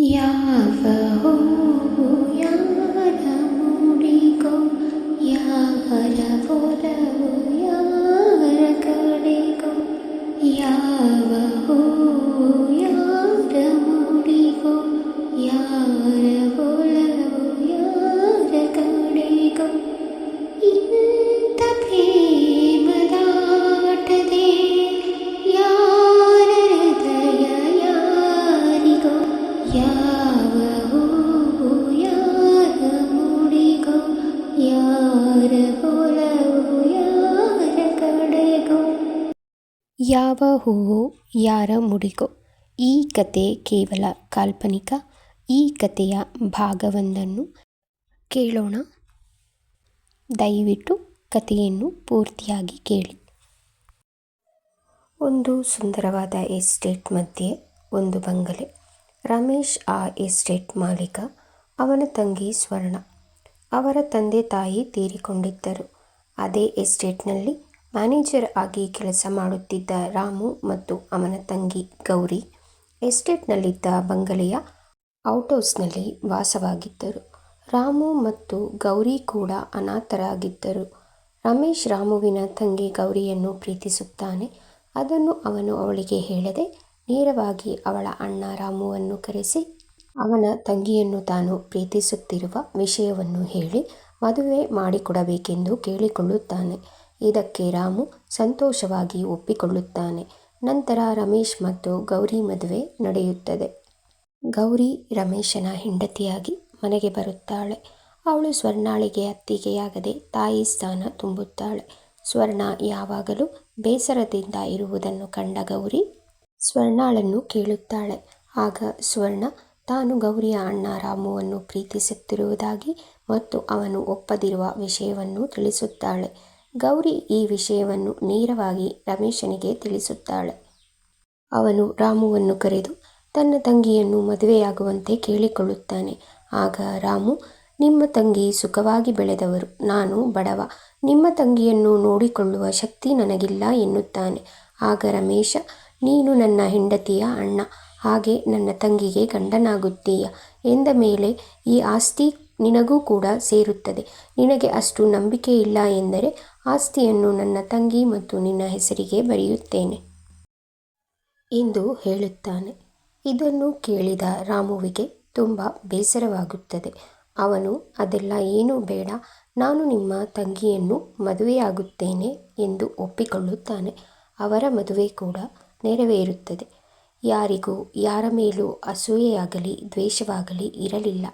ಯಾವ ಹೂವು ಯಾರ ಮೂಡಿಗೋ ಯಾರ ಒಲವು ಯಾರ ಯಾವ ಹೂವು ಯಾರ ಮುಡಿಗೋ? ಈ ಕತೆ ಕೇವಲ ಕಾಲ್ಪನಿಕ, ಈ ಕತೆಯ ಭಾಗವೊಂದನ್ನು ಕೇಳೋಣ. ದಯವಿಟ್ಟು ಕಥೆಯನ್ನು ಪೂರ್ತಿಯಾಗಿ ಕೇಳಿ. ಒಂದು ಸುಂದರವಾದ ಎಸ್ಟೇಟ್ ಮಧ್ಯೆ ಒಂದು ಬಂಗಲೆ. ರಮೇಶ್ ಆ ಎಸ್ಟೇಟ್ ಮಾಲೀಕ, ಅವನ ತಂಗಿ ಸ್ವರ್ಣ. ಅವರ ತಂದೆ ತಾಯಿ ತೀರಿಕೊಂಡಿದ್ದರು. ಅದೇ ಎಸ್ಟೇಟ್ನಲ್ಲಿ ಮ್ಯಾನೇಜರ್ ಆಗಿ ಕೆಲಸ ಮಾಡುತ್ತಿದ್ದ ರಾಮು ಮತ್ತು ಅವನ ತಂಗಿ ಗೌರಿ ಎಸ್ಟೇಟ್ನಲ್ಲಿದ್ದ ಬಂಗಲೆಯ ಔಟ್ಹೌಸ್ನಲ್ಲಿ ವಾಸವಾಗಿದ್ದರು. ರಾಮು ಮತ್ತು ಗೌರಿ ಕೂಡ ಅನಾಥರಾಗಿದ್ದರು. ರಮೇಶ್ ರಾಮುವಿನ ತಂಗಿ ಗೌರಿಯನ್ನು ಪ್ರೀತಿಸುತ್ತಾನೆ. ಅದನ್ನು ಅವನು ಅವಳಿಗೆ ಹೇಳದೆ ನೇರವಾಗಿ ಅವಳ ಅಣ್ಣ ರಾಮುವನ್ನು ಕರೆಸಿ ಅವನ ತಂಗಿಯನ್ನು ತಾನು ಪ್ರೀತಿಸುತ್ತಿರುವ ವಿಷಯವನ್ನು ಹೇಳಿ ಮದುವೆ ಮಾಡಿಕೊಡಬೇಕೆಂದು ಕೇಳಿಕೊಳ್ಳುತ್ತಾನೆ. ಇದಕ್ಕೆ ರಾಮು ಸಂತೋಷವಾಗಿ ಒಪ್ಪಿಕೊಳ್ಳುತ್ತಾನೆ. ನಂತರ ರಮೇಶ್ ಮತ್ತು ಗೌರಿ ಮದುವೆ ನಡೆಯುತ್ತದೆ. ಗೌರಿ ರಮೇಶನ ಹೆಂಡತಿಯಾಗಿ ಮನೆಗೆ ಬರುತ್ತಾಳೆ. ಅವಳು ಸ್ವರ್ಣಾಳಿಗೆ ಅತ್ತಿಗೆಯಾಗದೆ ತಾಯಿ ಸ್ಥಾನ ತುಂಬುತ್ತಾಳೆ. ಸ್ವರ್ಣ ಯಾವಾಗಲೂ ಬೇಸರದಿಂದ ಇರುವುದನ್ನು ಕಂಡ ಗೌರಿ ಸ್ವರ್ಣಾಳನ್ನು ಕೇಳುತ್ತಾಳೆ. ಆಗ ಸ್ವರ್ಣ, ತಾನು ಗೌರಿಯ ಅಣ್ಣ ರಾಮುವನ್ನು ಪ್ರೀತಿಸುತ್ತಿರುವುದಾಗಿ ಮತ್ತು ಅವನು ಒಪ್ಪದಿರುವ ವಿಷಯವನ್ನು ತಿಳಿಸುತ್ತಾಳೆ. ಗೌರಿ ಈ ವಿಷಯವನ್ನು ನೇರವಾಗಿ ರಮೇಶನಿಗೆ ತಿಳಿಸುತ್ತಾಳೆ. ಅವನು ರಾಮುವನ್ನು ಕರೆದು ತನ್ನ ತಂಗಿಯನ್ನು ಮದುವೆಯಾಗುವಂತೆ ಕೇಳಿಕೊಳ್ಳುತ್ತಾನೆ. ಆಗ ರಾಮು, ನಿಮ್ಮ ತಂಗಿ ಸುಖವಾಗಿ ಬೆಳೆದವರು, ನಾನು ಬಡವ. ನಿಮ್ಮ ತಂಗಿಯನ್ನು ನೋಡಿಕೊಳ್ಳುವ ಶಕ್ತಿ ನನಗಿಲ್ಲ ಎನ್ನುತ್ತಾನೆ. ಆಗ ರಮೇಶ, ನೀನು ನನ್ನ ಹೆಂಡತಿಯ ಅಣ್ಣ, ಹಾಗೆ ನನ್ನ ತಂಗಿಗೆ ಗಂಡನಾಗುತ್ತೀಯ. ಎಂದ ಮೇಲೆ ಈ ಆಸ್ತಿ ನಿನಗೂ ಕೂಡ ಸೇರುತ್ತದೆ. ನಿನಗೆ ಅಷ್ಟು ನಂಬಿಕೆ ಇಲ್ಲ ಎಂದರೆ ಆಸ್ತಿಯನ್ನು ನನ್ನ ತಂಗಿ ಮತ್ತು ನಿನ್ನ ಹೆಸರಿಗೆ ಬರೆಯುತ್ತೇನೆ. ಎಂದು ಹೇಳುತ್ತಾನೆ. ಇದನ್ನು ಕೇಳಿದ ರಾಮುವಿಗೆ ತುಂಬ ಬೇಸರವಾಗುತ್ತದೆ. ಅವನು, ಅದೆಲ್ಲ ಏನೂ ಬೇಡ. ನಾನು ನಿಮ್ಮ ತಂಗಿಯನ್ನು ಮದುವೆಯಾಗುತ್ತೇನೆ ಎಂದು ಒಪ್ಪಿಕೊಳ್ಳುತ್ತಾನೆ. ಅವರ ಮದುವೆ ಕೂಡ ನೆರವೇರುತ್ತದೆ. ಯಾರಿಗೂ ಯಾರ ಮೇಲೂ ಅಸೂಯೆಯಾಗಲಿ, ದ್ವೇಷವಾಗಲಿ ಇರಲಿಲ್ಲ.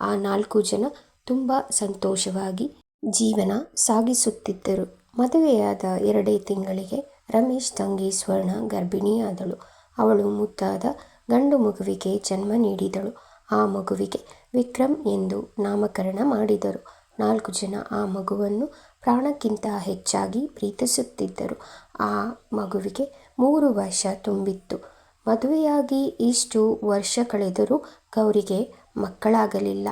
ಆ ನಾಲ್ಕು ಜನ ತುಂಬ ಸಂತೋಷವಾಗಿ ಜೀವನ ಸಾಗಿಸುತ್ತಿದ್ದರು. ಮದುವೆಯಾದ ಎರಡೇ ತಿಂಗಳಿಗೆ ರಮೇಶ್ ತಂಗಿ ಸ್ವರ್ಣ ಗರ್ಭಿಣಿಯಾದಳು. ಅವಳು ಮುದ್ದಾದ ಗಂಡು ಮಗುವಿಗೆ ಜನ್ಮ ನೀಡಿದಳು. ಆ ಮಗುವಿಗೆ ವಿಕ್ರಮ್ ಎಂದು ನಾಮಕರಣ ಮಾಡಿದರು. ನಾಲ್ಕು ಜನ ಆ ಮಗುವನ್ನು ಪ್ರಾಣಕ್ಕಿಂತ ಹೆಚ್ಚಾಗಿ ಪ್ರೀತಿಸುತ್ತಿದ್ದರು. ಆ ಮಗುವಿಗೆ ಮೂರು ವರ್ಷ ತುಂಬಿತ್ತು. ಮದುವೆಯಾಗಿ ಇಷ್ಟು ವರ್ಷ ಕಳೆದರೂ ಗೌರಿಗೆ ಮಕ್ಕಳಾಗಲಿಲ್ಲ.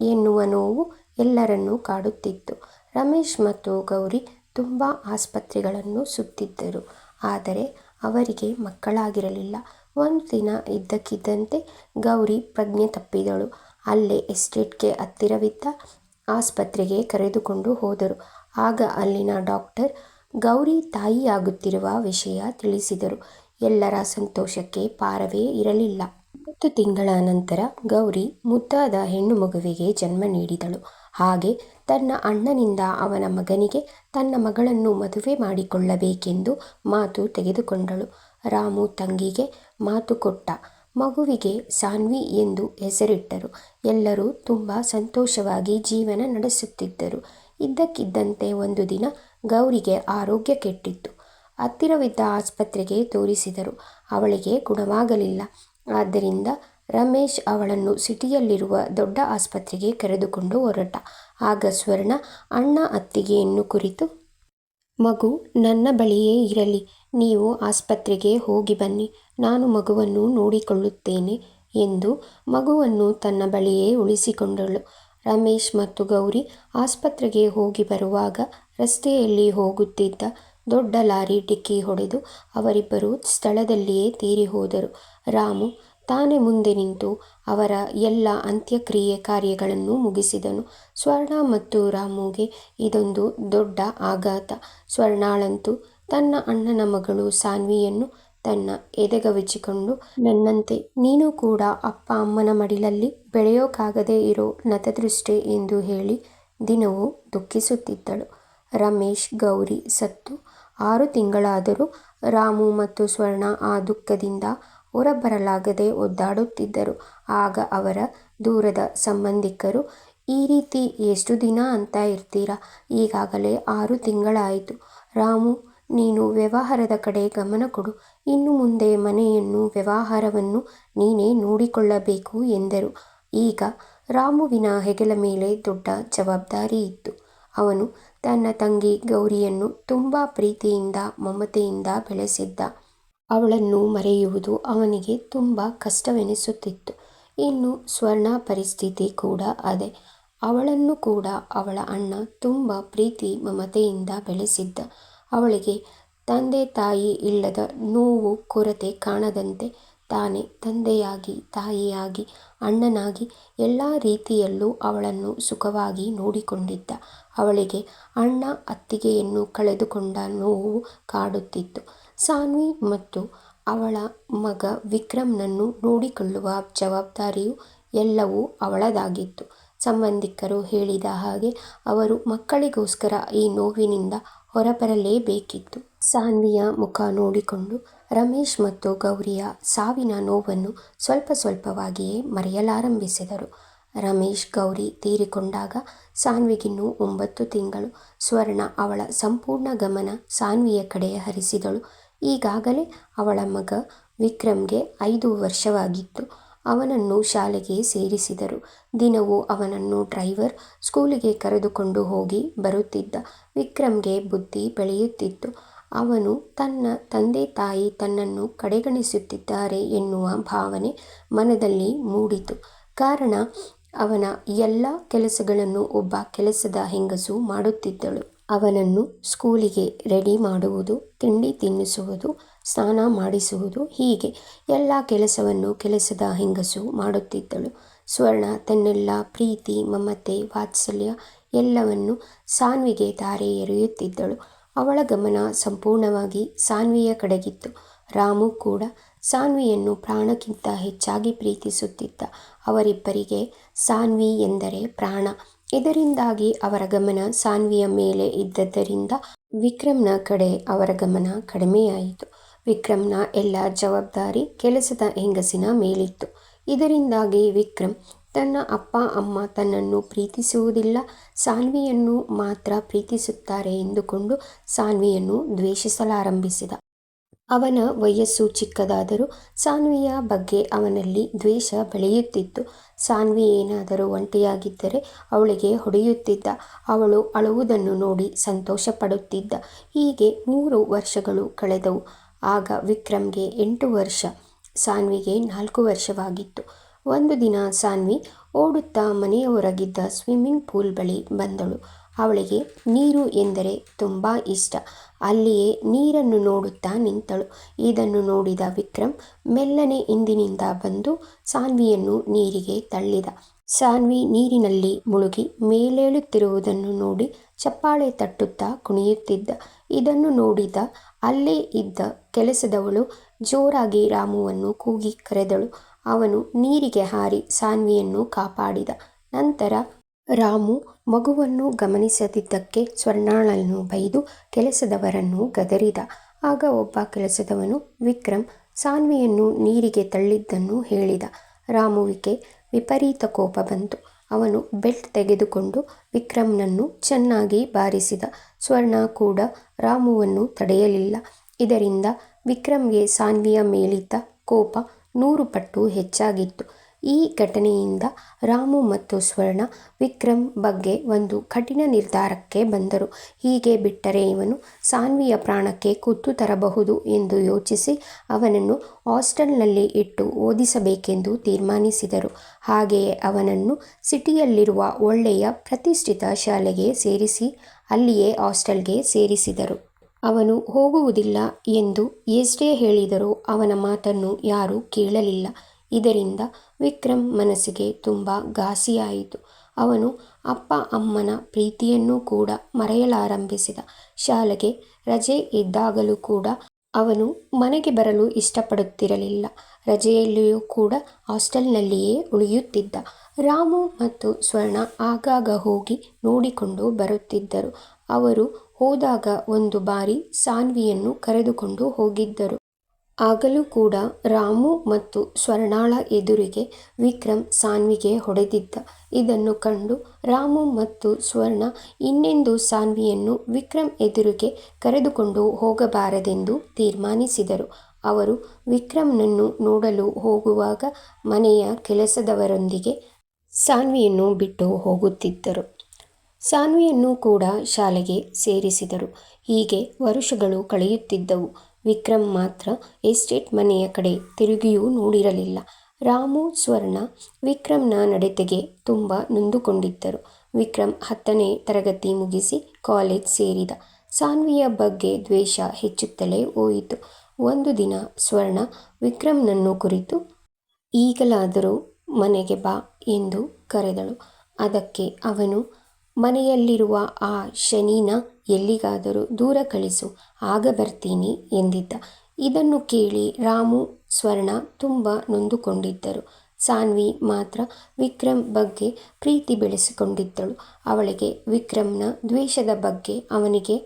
ಎನ್ನುವ ನೋವು ಎಲ್ಲರನ್ನೂ ಕಾಡುತ್ತಿತ್ತು. ರಮೇಶ್ ಮತ್ತು ಗೌರಿ ತುಂಬ ಆಸ್ಪತ್ರೆಗಳನ್ನು ಸುತ್ತಿದ್ದರು. ಆದರೆ ಅವರಿಗೆ ಮಕ್ಕಳಾಗಿರಲಿಲ್ಲ. ಒಂದು ದಿನ ಇದ್ದಕ್ಕಿದ್ದಂತೆ ಗೌರಿ ಪ್ರಜ್ಞೆ ತಪ್ಪಿದಳು. ಅಲ್ಲೇ ಎಸ್ಟೇಟ್ಗೆ ಹತ್ತಿರವಿದ್ದ ಆಸ್ಪತ್ರೆಗೆ ಕರೆದುಕೊಂಡು ಹೋದರು. ಆಗ ಅಲ್ಲಿನ ಡಾಕ್ಟರ್ ಗೌರಿ ತಾಯಿಯಾಗುತ್ತಿರುವ ವಿಷಯ ತಿಳಿಸಿದರು. ಎಲ್ಲರ ಸಂತೋಷಕ್ಕೆ ಪಾರವೇ ಇರಲಿಲ್ಲ. ಹತ್ತು ತಿಂಗಳ ನಂತರ ಗೌರಿ ಮುದ್ದಾದ ಹೆಣ್ಣು ಮಗುವಿಗೆ ಜನ್ಮ ನೀಡಿದಳು. ಹಾಗೆ ತನ್ನ ಅಣ್ಣನಿಂದ ಅವನ ಮಗನಿಗೆ ತನ್ನ ಮಗಳನ್ನು ಮದುವೆ ಮಾಡಿಕೊಳ್ಳಬೇಕೆಂದು ಮಾತು ತೆಗೆದುಕೊಂಡಳು. ರಾಮು ತಂಗಿಗೆ ಮಾತು ಕೊಟ್ಟ. ಮಗುವಿಗೆ ಸಾನ್ವಿ ಎಂದು ಹೆಸರಿಟ್ಟರು. ಎಲ್ಲರೂ ತುಂಬ ಸಂತೋಷವಾಗಿ ಜೀವನ ನಡೆಸುತ್ತಿದ್ದರು. ಇದ್ದಕ್ಕಿದ್ದಂತೆ ಒಂದು ದಿನ ಗೌರಿಗೆ ಆರೋಗ್ಯ ಕೆಟ್ಟಿತ್ತು. ಹತ್ತಿರವಿದ್ದ ಆಸ್ಪತ್ರೆಗೆ ತೋರಿಸಿದರು. ಅವಳಿಗೆ ಗುಣವಾಗಲಿಲ್ಲ. ಆದ್ದರಿಂದ ರಮೇಶ್ ಅವಳನ್ನು ಸಿಟಿಯಲ್ಲಿರುವ ದೊಡ್ಡ ಆಸ್ಪತ್ರೆಗೆ ಕರೆದುಕೊಂಡು ಹೊರಟ. ಆಗ ಸ್ವರ್ಣ, ಅಣ್ಣ ಅತ್ತಿಗೆಯನ್ನು ಕುರಿತು, ಮಗು, ನನ್ನ ಬಳಿಯೇ ಇರಲಿ. ನೀವು ಆಸ್ಪತ್ರೆಗೆ ಹೋಗಿ ಬನ್ನಿ. ನಾನು ಮಗುವನ್ನು ನೋಡಿಕೊಳ್ಳುತ್ತೇನೆ ಎಂದು ಮಗುವನ್ನು ತನ್ನ ಬಳಿಯೇ ಉಳಿಸಿಕೊಂಡಳು. ರಮೇಶ್ ಮತ್ತು ಗೌರಿ ಆಸ್ಪತ್ರೆಗೆ ಹೋಗಿ ಬರುವಾಗ ರಸ್ತೆಯಲ್ಲಿ ಹೋಗುತ್ತಿದ್ದ ದೊಡ್ಡ ಲಾರಿ ಡಿಕ್ಕಿ ಹೊಡೆದು ಅವರಿಬ್ಬರು ಸ್ಥಳದಲ್ಲಿಯೇ ತೀರಿ ಹೋದರು. ರಾಮು ತಾನೇ ಮುಂದೆ ನಿಂತು ಅವರ ಎಲ್ಲ ಅಂತ್ಯಕ್ರಿಯೆ ಕಾರ್ಯಗಳನ್ನು ಮುಗಿಸಿದನು. ಸ್ವರ್ಣ ಮತ್ತು ರಾಮುಗೆ ಇದೊಂದು ದೊಡ್ಡ ಆಘಾತ. ಸ್ವರ್ಣಾಳಂತೂ ತನ್ನ ಅಣ್ಣನ ಮಗಳು ಸಾನ್ವಿಯನ್ನು ತನ್ನ ಎದೆಗವಚಿಕೊಂಡು, ನನ್ನಂತೆ, ನೀನು ಕೂಡ ಅಪ್ಪ ಅಮ್ಮನ ಮಡಿಲಲ್ಲಿ ಬೆಳೆಯೋಕಾಗದೇ ಇರೋ ನತದೃಷ್ಟೆ ಎಂದು ಹೇಳಿ ದಿನವೂ ದುಃಖಿಸುತ್ತಿದ್ದಳು. ರಮೇಶ್ ಗೌರಿ ಸತ್ತು. ಆರು ತಿಂಗಳಾದರೂ ರಾಮು ಮತ್ತು ಸ್ವರ್ಣ ಆ ದುಃಖದಿಂದ ಹೊರಬರಲಾಗದೆ ಒದ್ದಾಡುತ್ತಿದ್ದರು. ಆಗ ಅವರ ದೂರದ ಸಂಬಂಧಿಕರು, ಈ ರೀತಿ ಎಷ್ಟು ದಿನ ಅಂತ ಇರ್ತೀರಾ? ಈಗಾಗಲೇ ಆರು ತಿಂಗಳಾಯಿತು. ರಾಮು, ನೀನು ವ್ಯವಹಾರದ ಕಡೆ ಗಮನ ಕೊಡು. ಇನ್ನು ಮುಂದೆ ಮನೆಯನ್ನು, ವ್ಯವಹಾರವನ್ನು ನೀನೇ ನೋಡಿಕೊಳ್ಳಬೇಕು ಎಂದರು. ಈಗ ರಾಮುವಿನ ಹೆಗಲ ಮೇಲೆ ದೊಡ್ಡ ಜವಾಬ್ದಾರಿ ಇತ್ತು ಅವನು ತನ್ನ ತಂಗಿ ಗೌರಿಯನ್ನು ತುಂಬ ಪ್ರೀತಿಯಿಂದ, ಮಮತೆಯಿಂದ ಬೆಳೆಸಿದ್ದ. ಅವಳನ್ನು ಮರೆಯುವುದು ಅವನಿಗೆ ತುಂಬ ಕಷ್ಟವೆನಿಸುತ್ತಿತ್ತು. ಇನ್ನು ಸ್ವರ್ಣ ಪರಿಸ್ಥಿತಿ ಕೂಡ ಅದೇ. ಅವಳನ್ನು ಕೂಡ ಅವಳ ಅಣ್ಣ ತುಂಬ ಪ್ರೀತಿ, ಮಮತೆಯಿಂದ ಬೆಳೆಸಿದ್ದ. ಅವಳಿಗೆ ತಂದೆ ತಾಯಿ ಇಲ್ಲದ ನೋವು, ಕೊರತೆ ಕಾಣದಂತೆ ತಾನೇ, ತಂದೆಯಾಗಿ, ತಾಯಿಯಾಗಿ, ಅಣ್ಣನಾಗಿ, ಎಲ್ಲ ರೀತಿಯಲ್ಲೂ ಅವಳನ್ನು ಸುಖವಾಗಿ ನೋಡಿಕೊಂಡಿದ್ದ. ಅವಳಿಗೆ ಅಣ್ಣ ಅತ್ತಿಗೆಯನ್ನು ಕಳೆದುಕೊಂಡ ನೋವು ಕಾಡುತ್ತಿತ್ತು. ಸಾನ್ವಿ ಮತ್ತು ಅವಳ ಮಗ ವಿಕ್ರಮ್ನನ್ನು ನೋಡಿಕೊಳ್ಳುವ ಜವಾಬ್ದಾರಿಯು ಎಲ್ಲವೂ ಅವಳದಾಗಿತ್ತು. ಸಂಬಂಧಿಕರು ಹೇಳಿದ ಹಾಗೆ ಅವರು ಮಕ್ಕಳಿಗೋಸ್ಕರ ಈ ನೋವಿನಿಂದ ಹೊರಬರಲೇಬೇಕಿತ್ತು. ಸಾನ್ವಿಯ ಮುಖ ನೋಡಿಕೊಂಡು ರಮೇಶ್ ಮತ್ತು ಗೌರಿಯ ಸಾವಿನ ನೋವನ್ನು ಸ್ವಲ್ಪ ಸ್ವಲ್ಪವಾಗಿಯೇ ಮರೆಯಲಾರಂಭಿಸಿದರು. ರಮೇಶ್, ಗೌರಿ ತೀರಿಕೊಂಡಾಗ ಸಾನ್ವಿಗಿನ್ನೂ ಒಂಬತ್ತು ತಿಂಗಳು. ಸ್ವರ್ಣ ಅವಳ ಸಂಪೂರ್ಣ ಗಮನ ಸಾನ್ವಿಯ ಕಡೆ ಹರಿಸಿದಳು. ಈಗಾಗಲೇ ಅವಳ ಮಗ ವಿಕ್ರಮ್ಗೆ ಐದು ವರ್ಷವಾಗಿತ್ತು. ಅವನನ್ನು ಶಾಲೆಗೆ ಸೇರಿಸಿದರು. ದಿನವೂ ಅವನನ್ನು ಡ್ರೈವರ್ ಸ್ಕೂಲಿಗೆ ಕರೆದುಕೊಂಡು ಹೋಗಿ ಬರುತ್ತಿದ್ದ ವಿಕ್ರಮ್ಗೆ ಬುದ್ಧಿ ಬೆಳೆಯುತ್ತಿತ್ತು. ಅವನು ತನ್ನ ತಂದೆ ತಾಯಿ ತನ್ನನ್ನು ಕಡೆಗಣಿಸುತ್ತಿದ್ದಾರೆ ಎನ್ನುವ ಭಾವನೆ ಮನದಲ್ಲಿ ಮೂಡಿತು. ಕಾರಣ, ಅವನ ಎಲ್ಲ ಕೆಲಸಗಳನ್ನು ಒಬ್ಬ ಕೆಲಸದ ಹೆಂಗಸು ಮಾಡುತ್ತಿದ್ದಳು. ಅವನನ್ನು ಸ್ಕೂಲಿಗೆ ರೆಡಿ ಮಾಡುವುದು, ತಿಂಡಿ ತಿನ್ನಿಸುವುದು, ಸ್ನಾನ ಮಾಡಿಸುವುದು ಹೀಗೆ ಎಲ್ಲ ಕೆಲಸವನ್ನು ಕೆಲಸದ ಹೆಂಗಸು ಮಾಡುತ್ತಿದ್ದಳು. ಸ್ವರ್ಣ ತನ್ನೆಲ್ಲ ಪ್ರೀತಿ, ಮಮತೆ, ವಾತ್ಸಲ್ಯ ಎಲ್ಲವನ್ನು ಸಾನ್ವಿಗೆ ತಾರೆ ಎರೆಯುತ್ತಿದ್ದಳು. ಅವಳ ಗಮನ ಸಂಪೂರ್ಣವಾಗಿ ಸಾನ್ವಿಯ ಕಡೆಗಿತ್ತು. ರಾಮು ಕೂಡ ಸಾನ್ವಿಯನ್ನು ಪ್ರಾಣಕ್ಕಿಂತ ಹೆಚ್ಚಾಗಿ ಪ್ರೀತಿಸುತ್ತಿದ್ದ ಅವರಿಬ್ಬರಿಗೆ ಸಾನ್ವಿ ಎಂದರೆ ಪ್ರಾಣ. ಇದರಿಂದಾಗಿ ಅವರ ಗಮನ ಸಾನ್ವಿಯ ಮೇಲೆ ಇದ್ದದ್ದರಿಂದ ವಿಕ್ರಮ್ನ ಕಡೆ ಅವರ ಗಮನ ಕಡಿಮೆಯಾಯಿತು. ವಿಕ್ರಮ್ನ ಎಲ್ಲ ಜವಾಬ್ದಾರಿ ಕೆಲಸದ ಹೆಂಗಸಿನ ಮೇಲಿತ್ತು. ಇದರಿಂದಾಗಿ ವಿಕ್ರಮ್ ತನ್ನ ಅಪ್ಪ, ಅಮ್ಮ ತನ್ನನ್ನು ಪ್ರೀತಿಸುವುದಿಲ್ಲ. ಸಾನ್ವಿಯನ್ನು ಮಾತ್ರ ಪ್ರೀತಿಸುತ್ತಾರೆ ಎಂದುಕೊಂಡು ಸಾನ್ವಿಯನ್ನು ದ್ವೇಷಿಸಲಾರಂಭಿಸಿದ. ಅವನ ವಯಸ್ಸು ಚಿಕ್ಕದಾದರೂ ಸಾನ್ವಿಯ ಬಗ್ಗೆ ಅವನಲ್ಲಿ ದ್ವೇಷ ಬೆಳೆಯುತ್ತಿತ್ತು. ಸಾನ್ವಿ ಏನಾದರೂ ಒಂಟಿಯಾಗಿದ್ದರೆ ಅವಳಿಗೆ ಹೊಡೆಯುತ್ತಿದ್ದ. ಅವಳು ಅಳುವುದನ್ನು ನೋಡಿ ಸಂತೋಷಪಡುತ್ತಿದ್ದ. ಹೀಗೆ ಮೂರು ವರ್ಷಗಳು ಕಳೆದವು. ಆಗ ವಿಕ್ರಮ್ಗೆ ಎಂಟು ವರ್ಷ, ಸಾನ್ವಿಗೆ ನಾಲ್ಕು ವರ್ಷವಾಗಿತ್ತು. ಒಂದು ದಿನ ಸಾನ್ವಿ ಓಡುತ್ತಾ ಮನೆಯ ಹೊರಗಿದ್ದ ಸ್ವಿಮ್ಮಿಂಗ್ ಪೂಲ್ ಬಳಿ ಬಂದಳು. ಅವಳಿಗೆ ನೀರು ಎಂದರೆ ತುಂಬ ಇಷ್ಟ. ಅಲ್ಲಿಯೇ ನೀರನ್ನು ನೋಡುತ್ತಾ ನಿಂತಳು. ಇದನ್ನು ನೋಡಿದ ವಿಕ್ರಮ್ ಮೆಲ್ಲನೆ ಹಿಂದಿನಿಂದ ಬಂದು ಸಾನ್ವಿಯನ್ನು ನೀರಿಗೆ ತಳ್ಳಿದ. ಸಾನ್ವಿ ನೀರಿನಲ್ಲಿ ಮುಳುಗಿ ಮೇಲೇಳುತ್ತಿರುವುದನ್ನು ನೋಡಿ ಚಪ್ಪಾಳೆ ತಟ್ಟುತ್ತಾ ಕುಣಿಯುತ್ತಿದ್ದ. ಇದನ್ನು ನೋಡಿದ ಅಲ್ಲೇ ಇದ್ದ ಕೆಲಸದವಳು ಜೋರಾಗಿ ರಾಮುವನ್ನು ಕೂಗಿ ಕರೆದಳು. ಅವನು ನೀರಿಗೆ ಹಾರಿ ಸಾನ್ವಿಯನ್ನು ಕಾಪಾಡಿದ. ನಂತರ ರಾಮು ಮಗುವನ್ನು ಗಮನಿಸದಿದ್ದಕ್ಕೆ ಸ್ವರ್ಣಾಳನ್ನು ಬೈದು ಕೆಲಸದವರನ್ನು ಗದರಿದ. ಆಗ ಒಬ್ಬ ಕೆಲಸದವನು ವಿಕ್ರಮ್ ಸಾನ್ವಿಯನ್ನು ನೀರಿಗೆ ತಳ್ಳಿದ್ದನ್ನು ಹೇಳಿದ. ರಾಮುವಿಗೆ ವಿಪರೀತ ಕೋಪ ಬಂತು. ಅವನು ಬೆಲ್ಟ್ ತೆಗೆದುಕೊಂಡು ವಿಕ್ರಮ್ನನ್ನು ಚೆನ್ನಾಗಿ ಬಾರಿಸಿದ. ಸ್ವರ್ಣ ಕೂಡ ರಾಮುವನ್ನು ತಡೆಯಲಿಲ್ಲ. ಇದರಿಂದ ವಿಕ್ರಮ್ಗೆ ಸಾನ್ವಿಯ ಮೇಲಿದ್ದ ಕೋಪ ನೂರು ಪಟ್ಟು ಹೆಚ್ಚಾಗಿತ್ತು. ಈ ಘಟನೆಯಿಂದ ರಾಮು ಮತ್ತು ಸ್ವರ್ಣ ವಿಕ್ರಮ್ ಬಗ್ಗೆ ಒಂದು ಕಠಿಣ ನಿರ್ಧಾರಕ್ಕೆ ಬಂದರು. ಹೀಗೆ ಬಿಟ್ಟರೆ ಇವನು ಸಾನ್ವಿಯ ಪ್ರಾಣಕ್ಕೆ ಕುತ್ತು ತರಬಹುದು ಎಂದು ಯೋಚಿಸಿ ಅವನನ್ನು ಹಾಸ್ಟೆಲ್ನಲ್ಲಿ ಇಟ್ಟು ಓದಿಸಬೇಕೆಂದು ತೀರ್ಮಾನಿಸಿದರು. ಹಾಗೆಯೇ ಅವನನ್ನು ಸಿಟಿಯಲ್ಲಿರುವ ಒಳ್ಳೆಯ ಪ್ರತಿಷ್ಠಿತ ಶಾಲೆಗೆ ಸೇರಿಸಿ, ಅಲ್ಲಿಯೇ ಹಾಸ್ಟೆಲ್ಗೆ ಸೇರಿಸಿದರು. ಅವನು ಹೋಗುವುದಿಲ್ಲ ಎಂದು ಎಷ್ಟೇ ಹೇಳಿದರೂ ಅವನ ಮಾತನ್ನು ಯಾರೂ ಕೇಳಲಿಲ್ಲ. ಇದರಿಂದ ವಿಕ್ರಮ್ ಮನಸ್ಸಿಗೆ ತುಂಬ ಘಾಸಿಯಾಯಿತು. ಅವನು ಅಪ್ಪ ಅಮ್ಮನ ಪ್ರೀತಿಯನ್ನು ಕೂಡ ಮರೆಯಲಾರಂಭಿಸಿದ. ಶಾಲೆಗೆ ರಜೆ ಇದ್ದಾಗಲೂ ಕೂಡ ಅವನು ಮನೆಗೆ ಬರಲು ಇಷ್ಟಪಡುತ್ತಿರಲಿಲ್ಲ. ರಜೆಯಲ್ಲಿಯೂ ಕೂಡ ಹಾಸ್ಟೆಲ್ನಲ್ಲಿಯೇ ಉಳಿಯುತ್ತಿದ್ದ. ರಾಮು ಮತ್ತು ಸ್ವರ್ಣ ಆಗಾಗ ಹೋಗಿ ನೋಡಿಕೊಂಡು ಬರುತ್ತಿದ್ದರು. ಅವರು ಹೋದಾಗ ಒಂದು ಬಾರಿ ಸಾನ್ವಿಯನ್ನು ಕರೆದುಕೊಂಡು ಹೋಗಿದ್ದರು. ಆಗಲೂ ಕೂಡ ರಾಮು ಮತ್ತು ಸ್ವರ್ಣಾಳ ಎದುರಿಗೆ ವಿಕ್ರಮ್ ಸಾನ್ವಿಗೆ ಹೊಡೆದಿದ್ದ. ಇದನ್ನು ಕಂಡು ರಾಮು ಮತ್ತು ಸ್ವರ್ಣ ಇನ್ನೆಂದು ಸಾನ್ವಿಯನ್ನು ವಿಕ್ರಮ್ ಎದುರಿಗೆ ಕರೆದುಕೊಂಡು ಹೋಗಬಾರದೆಂದು ತೀರ್ಮಾನಿಸಿದರು. ಅವರು ವಿಕ್ರಮ್ನನ್ನು ನೋಡಲು ಹೋಗುವಾಗ ಮನೆಯ ಕೆಲಸದವರೊಂದಿಗೆ ಸಾನ್ವಿಯನ್ನು ಬಿಟ್ಟು ಹೋಗುತ್ತಿದ್ದರು. ಸಾನ್ವಿಯನ್ನು ಕೂಡ ಶಾಲೆಗೆ ಸೇರಿಸಿದರು. ಹೀಗೆ ವರುಷಗಳು ಕಳೆಯುತ್ತಿದ್ದವು. ವಿಕ್ರಮ್ ಮಾತ್ರ ಎಸ್ಟೇಟ್ ಮನೆಯ ಕಡೆ ತಿರುಗಿಯೂ ನೋಡಿರಲಿಲ್ಲ. ರಾಮು, ಸ್ವರ್ಣ, ವಿಕ್ರಮ್ನ ನಡತೆಗೆ ತುಂಬ ನೊಂದುಕೊಂಡಿದ್ದರು. ವಿಕ್ರಮ್ ಹತ್ತನೇ ತರಗತಿ ಮುಗಿಸಿ ಕಾಲೇಜ್ ಸೇರಿದ. ಸಾನ್ವಿಯ ಬಗ್ಗೆ ದ್ವೇಷ ಹೆಚ್ಚುತ್ತಲೇ ಹೋಯಿತು. ಒಂದು ದಿನ ಸ್ವರ್ಣ ವಿಕ್ರಮ್ನನ್ನು ಕುರಿತು, ಈಗಲಾದರೂ ಮನೆಗೆ ಬಾ ಎಂದು ಕರೆದಳು. ಅದಕ್ಕೆ ಅವನು ಮನೆಯಲ್ಲಿರುವ ಆ ಶನಿನ ಎಲ್ಲಿಗಾದರೂ ದೂರ ಕಳಿಸು, ಆಗ ಬರ್ತೀನಿ ಎಂದಿದ್ದ. ಇದನ್ನು ಕೇಳಿ ರಾಮು ಸ್ವರ್ಣ ತುಂಬ ನೊಂದುಕೊಂಡಿದ್ದರು. ಸಾನ್ವಿ ಮಾತ್ರ ವಿಕ್ರಮ್ ಬಗ್ಗೆ ಪ್ರೀತಿ ಬೆಳೆಸಿಕೊಂಡಿದ್ದಳು. ಅವಳಿಗೆ ವಿಕ್ರಮ್ನ ದ್ವೇಷದ ಬಗ್ಗೆ, ಅವನಿಗೆ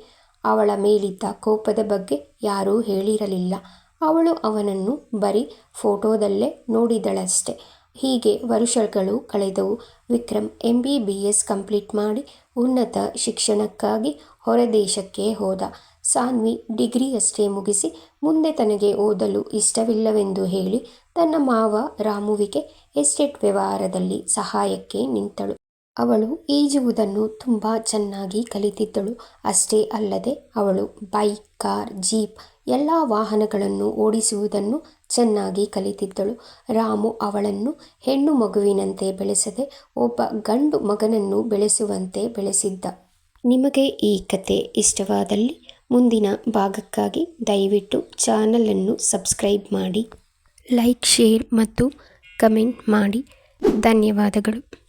ಅವಳ ಮೇಲಿದ್ದ ಕೋಪದ ಬಗ್ಗೆ ಯಾರೂ ಹೇಳಿರಲಿಲ್ಲ. ಅವಳು ಅವನನ್ನು ಬರೀ ಫೋಟೋದಲ್ಲೇ ನೋಡಿದಳಷ್ಟೆ. ಹೀಗೆ ವರುಷಗಳು ಕಳೆದವು. Vikram M B B S complete ಮಾಡಿ ಉನ್ನತ ಶಿಕ್ಷಣಕ್ಕಾಗಿ ಹೊರದೇಶಕ್ಕೆ ಹೋದ. ಸಾನ್ವಿ ಡಿಗ್ರಿಯಷ್ಟೇ ಮುಗಿಸಿ ಮುಂದೆ ತನಗೆ ಓದಲು ಇಷ್ಟವಿಲ್ಲವೆಂದು ಹೇಳಿ ತನ್ನ ಮಾವ ರಾಮುವಿಗೆ ಎಸ್ಟೇಟ್ ವ್ಯವಹಾರದಲ್ಲಿ ಸಹಾಯಕ್ಕೆ ನಿಂತಳು. ಅವಳು ಈಜುವುದನ್ನು ತುಂಬ ಚೆನ್ನಾಗಿ ಕಲಿತಿದ್ದಳು. ಅಷ್ಟೇ ಅಲ್ಲದೆ ಅವಳು ಬೈಕ್, ಕಾರ್, ಜೀಪ್ ಎಲ್ಲ ವಾಹನಗಳನ್ನು ಓಡಿಸುವುದನ್ನು ಚೆನ್ನಾಗಿ ಕಲಿತಿದ್ದಳು. ರಾಮು ಅವಳನ್ನು ಹೆಣ್ಣು ಮಗುವಿನಂತೆ ಬೆಳೆಸದೆ ಒಬ್ಬ ಗಂಡು ಮಗನನ್ನು ಬೆಳೆಸುವಂತೆ ಬೆಳೆಸಿದ್ದ. ನಿಮಗೆ ಈ ಕತೆ ಇಷ್ಟವಾದಲ್ಲಿ ಮುಂದಿನ ಭಾಗಕ್ಕಾಗಿ ದಯವಿಟ್ಟು ಚಾನಲನ್ನು ಸಬ್ಸ್ಕ್ರೈಬ್ ಮಾಡಿ, ಲೈಕ್, ಶೇರ್ ಮತ್ತು ಕಮೆಂಟ್ ಮಾಡಿ. ಧನ್ಯವಾದಗಳು.